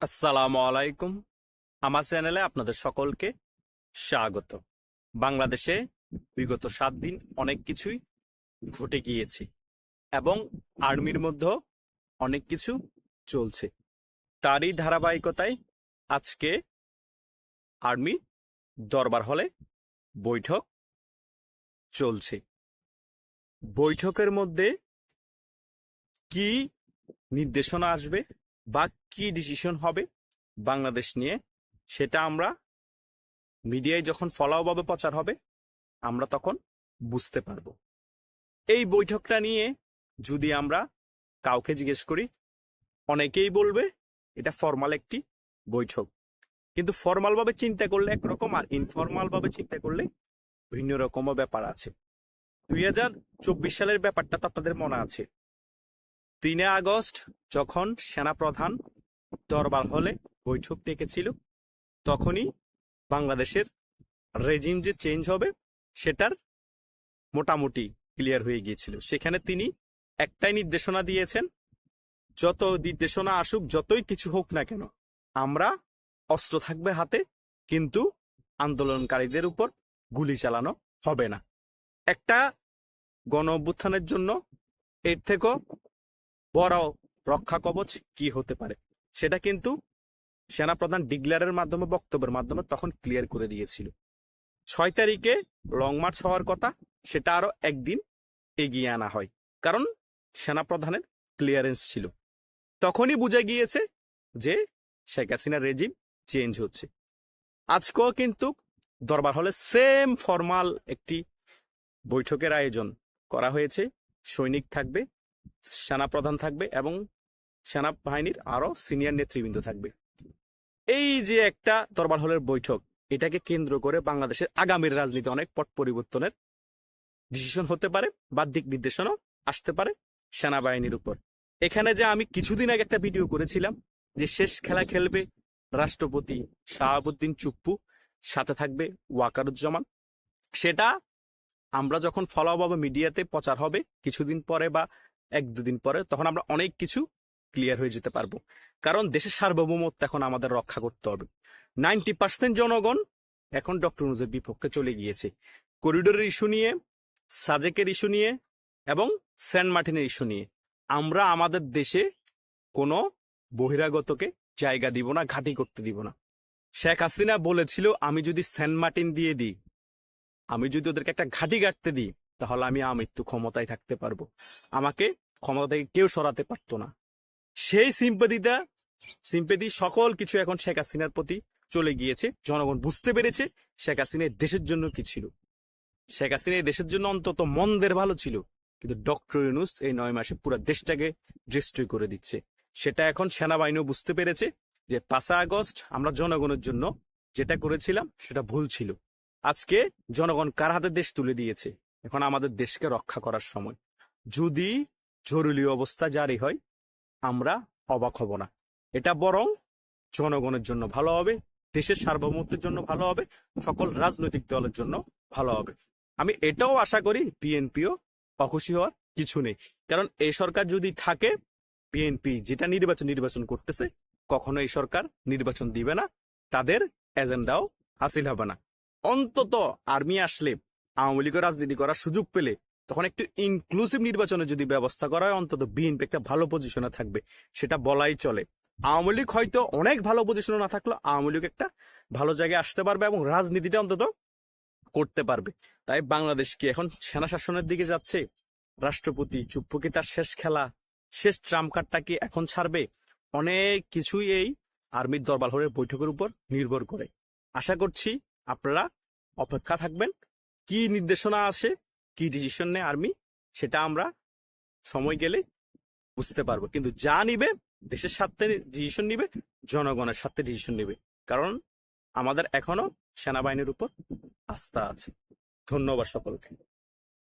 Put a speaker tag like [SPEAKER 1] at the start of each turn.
[SPEAKER 1] আসসালামু আলাইকুম। আমার চ্যানেলে আপনাদের সকলকে স্বাগত। বাংলাদেশে বিগত সাত দিন অনেক কিছুই ঘটে গিয়েছে এবং আর্মির মধ্যেও অনেক কিছু চলছে। তারই ধারাবাহিকতায় আজকে আর্মি দরবার হলে বৈঠক চলছে। বৈঠকের মধ্যে কি নির্দেশনা আসবে বা কি ডিসিশন হবে বাংলাদেশ নিয়ে, সেটা আমরা মিডিয়ায় যখন ফলাওভাবে প্রচার হবে, আমরা তখন বুঝতে পারব। এই বৈঠকটা নিয়ে যদি আমরা কাউকে জিজ্ঞেস করি, অনেকেই বলবে এটা ফর্মাল একটি বৈঠক। কিন্তু ফর্মাল ভাবে চিন্তা করলে একরকম আর ইনফর্মাল ভাবে চিন্তা করলে ভিন্ন রকমও ব্যাপার আছে। দুই হাজার চব্বিশ সালের ব্যাপারটা তো আপনাদের মনে আছে। তিনে আগস্ট যখন সেনাপ্রধান দরবার হলে বৈঠক ডেকেছিল, তখনই বাংলাদেশের রেজিম যে চেঞ্জ হবে সেটার মোটামুটি ক্লিয়ার হয়ে গিয়েছিল। সেখানে তিনি একটাই নির্দেশনা দিয়েছেন, যত নির্দেশনা আসুক, যতই কিছু হোক না কেন, আমরা অস্ত্র থাকবে হাতে, কিন্তু আন্দোলনকারীদের উপর গুলি চালানো হবে না। একটা গণ অভ্যুত্থানের জন্য এর থেকেও বড় রক্ষা কবচ কি হতে পারে? সেটা কিন্তু সেনাপ্রধান ডিগলারের মাধ্যমে, বক্তব্যের মাধ্যমে তখন ক্লিয়ার করে দিয়েছিল। ছয় তারিখে লং মার্চ হওয়ার কথা, সেটা আরও একদিন এগিয়ে আনা হয়, কারণ সেনাপ্রধানের ক্লিয়ারেন্স ছিল। তখনই বুঝে গিয়েছে যে শেখ হাসিনার রেজিম চেঞ্জ হচ্ছে। আজকেও কিন্তু দরবার হলে সেম ফরমাল একটি বৈঠকের আয়োজন করা হয়েছে, সৈনিক থাকবে সেনাপ্রধান থাকবে এবং সেনাবাহিনীর আরও সিনিয়র নেতৃবৃন্দ থাকবে। এই যে একটা দরবার হলের বৈঠক, এটাকে কেন্দ্র করে বাংলাদেশের আগামীর রাজনীতি অনেক পট পরিবর্তনের ডিসিশন হতে পারে বা দিক নির্দেশনাও আসতে পারে সেনাবাহিনীর উপর। এখানে যে আমি কিছুদিন আগে একটা ভিডিও করেছিলাম যে শেষ খেলা খেলবে রাষ্ট্রপতি শাহাবুদ্দিন চুপ্পু, সাথে থাকবে ওয়াকারুজ্জামান। সেটা আমরা যখন ফলোভাবে মিডিয়াতে প্রচার হবে, কিছুদিন পরে বা এক দুদিন পরে, তখন আমরা অনেক কিছু ক্লিয়ার হয়ে যেতে পারব। কারণ দেশের সার্বভৌমত্ব এখন আমাদের রক্ষা করতে হবে। নাইনটি পার্সেন্ট জনগণ এখন ডক্টর নুজের বিপক্ষে চলে গিয়েছে। করিডোরের ইস্যু নিয়ে, সাজেকের ইস্যু নিয়ে এবং সেন্ট মার্টিনের ইস্যু নিয়ে। আমরা আমাদের দেশে কোনো বহিরাগতকে জায়গা দিব না, ঘাঁটি করতে দিব না। শেখ হাসিনা বলেছিল, আমি যদি সেন্ট মার্টিন দিয়ে দিই, আমি যদি ওদেরকে একটা ঘাঁটি গাড়তে দিই তাহলে আমি আমৃত্যু ক্ষমতায় থাকতে পারব। আমাকে ক্ষমতা থেকে কেউ সরাতে পারতো না। সেই সিম্পেদিটা সিম্পেদি সকল কিছু এখন শেখ হাসিনার প্রতি চলে গিয়েছে। জনগণ বুঝতে পেরেছে শেখ হাসিনা দেশের জন্য কি ছিল। শেখ হাসিনা দেশের জন্য অন্তত মন্দের ভালো ছিল। কিন্তু ডক্টর ইউনুস এই নয় মাসে পুরো দেশটাকে ডিস্ট্রয় করে দিচ্ছে। সেটা এখন সেনাবাহিনীও বুঝতে পেরেছে যে পাঁচা আগস্ট আমরা জনগণের জন্য যেটা করেছিলাম সেটা ভুল ছিল। আজকে জনগণ কার হাতে দেশ তুলে দিয়েছে? এখন আমাদের দেশকে রক্ষা করার সময়। যদি জরুরি অবস্থা জারি হয়, আমরা অবাক হব না। এটা বরং জনগণের জন্য ভালো হবে, দেশের সার্বভৌমত্বের জন্য ভালো হবে, সকল রাজনৈতিক দলের জন্য ভালো হবে। আমি এটাও আশা করি বিএনপিও অখুশি হওয়ার কিছু নেই। কারণ এই সরকার যদি থাকে, বিএনপি যেটা নির্বাচন নির্বাচন করতেছে, কখনো এই সরকার নির্বাচন দিবে না, তাদের এজেন্ডাও হাসিল হবে না। অন্তত আর্মি আসলে আওয়ামী লীগের রাজনীতি করার সুযোগ পেলে তখন একটু ইনক্লুসিভ নির্বাচনে যদি ব্যবস্থা করা হয়, অন্তত বিএনপি একটা ভালো পজিশনে থাকবে, সেটা বলাই চলে। আওয়ামী লীগ হয়তো অনেক ভালো পজিশনে না থাকলেও আওয়ামী লীগ একটা ভালো জায়গায় আসতে পারবে এবং রাজনীতিটা অন্তত করতে পারবে। তাই বাংলাদেশ কি এখন সেনা শাসনের দিকে যাচ্ছে? রাষ্ট্রপতি চুপ্পু তার শেষ খেলা, শেষ ট্রাম্প কার্ডটা কি এখন ছাড়বে? অনেক কিছুই এই আর্মির দরবার হলের বৈঠকের উপর নির্ভর করে। আশা করছি আপনারা অপেক্ষা থাকবেন। কি নির্দেশনা আসে, কি ডিসিশন নেয় আর্মি সেটা আমরা সময় গেলে বুঝতে পারব। কিন্তু যা নিবে, দেশের স্বার্থে ডিসিশন নিবে, জনগণের স্বার্থে ডিসিশন নিবে। কারণ আমাদের এখনও সেনাবাহিনীর উপর আস্থা আছে। ধন্যবাদ সকলকে।